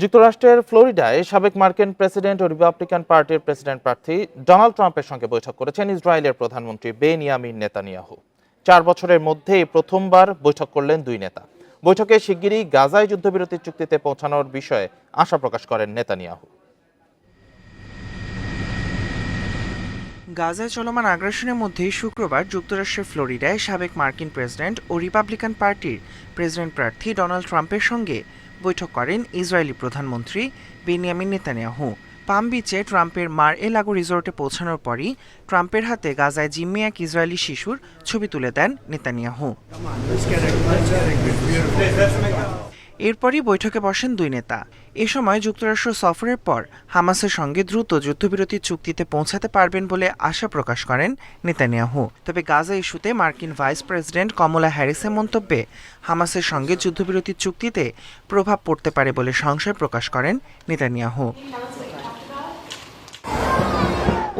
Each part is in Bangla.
যুক্তরাষ্ট্রের ফ্লোরিডায় সাবেক মার্কিন প্রেসিডেন্ট ও রিপাবলিকান পার্টির প্রেসিডেন্ট প্রার্থী ডোনাল্ড ট্রাম্পের সঙ্গে বৈঠক করেছেন ইসরায়েলের প্রধানমন্ত্রী বেনিয়ামিন নেতানিয়াহু। চার বছরের মধ্যেই প্রথমবার বৈঠক করলেন দুই নেতা। বৈঠকে শিগগিরই গাজায় যুদ্ধবিরতির চুক্তিতে পৌঁছানোর বিষয়ে আশা প্রকাশ করেন নেতানিয়াহু। গাজায় চলমান আগ্রাসনের মধ্যেই শুক্রবার যুক্তরাষ্ট্রের ফ্লোরিডায় সাবেক মার্কিন প্রেসিডেন্ট ও রিপাবলিকান পার্টির প্রেসিডেন্ট প্রার্থী ডোনাল্ড ট্রাম্পের সঙ্গে বৈঠক করেন ইসরায়েলি প্রধানমন্ত্রী বেনিয়ামিন নেতানিয়াহু। পাম বিচে ট্রাম্পের মার এ লাগো রিসোর্টে পৌঁছানোর পরই ট্রাম্পের হাতে গাজায় জিম্মি এক ইসরায়েলি শিশুর ছবি তুলে দেন নেতানিয়াহু। এরপরই বৈঠকে বসেন দুই নেতা। এ সময় যুক্তরাষ্ট্র সফরের পর হামাসের সঙ্গে দ্রুত যুদ্ধবিরতির চুক্তিতে পৌঁছাতে পারবেন বলে আশা প্রকাশ করেন নেতানিয়াহু। তবে গাজা ইস্যুতে মার্কিন ভাইস প্রেসিডেন্ট কমলা হ্যারিসের মন্তব্যে হামাসের সঙ্গে যুদ্ধবিরতির চুক্তিতে প্রভাব পড়তে পারে বলে সংশয় প্রকাশ করেন নেতানিয়াহু।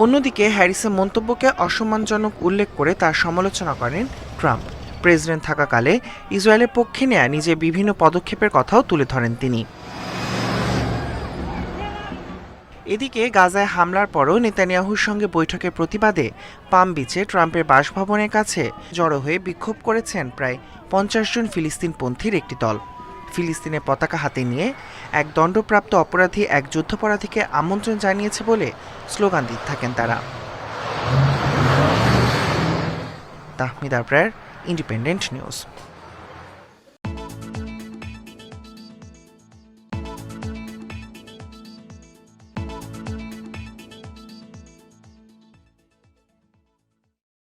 অন্যদিকে হ্যারিসের মন্তব্যকে অসম্মানজনক উল্লেখ করে তার সমালোচনা করেন ট্রাম্প। প্রেসিডেন্ট থাকাকালে ইসরায়েলের পক্ষে নেয়া নিজে বিভিন্ন পদক্ষেপের কথাও তুলে ধরেন তিনি। এদিকে গাজায় হামলার পরও নেতানিয়াহুর সঙ্গে বৈঠকের প্রতিবাদে পাম বিচে ট্রাম্পের বাসভবনের কাছে জড়ো হয়ে বিক্ষোভ করেছেন প্রায় পঞ্চাশ জন ফিলিস্তিনপন্থীর একটি দল। ফিলিস্তিনের পতাকা হাতে নিয়ে এক দণ্ডপ্রাপ্ত অপরাধী এক যুদ্ধাপরাধীকে আমন্ত্রণ জানিয়েছে বলে স্লোগান দিতে থাকেন তারা। তাহমিদার প্রায় Independent News.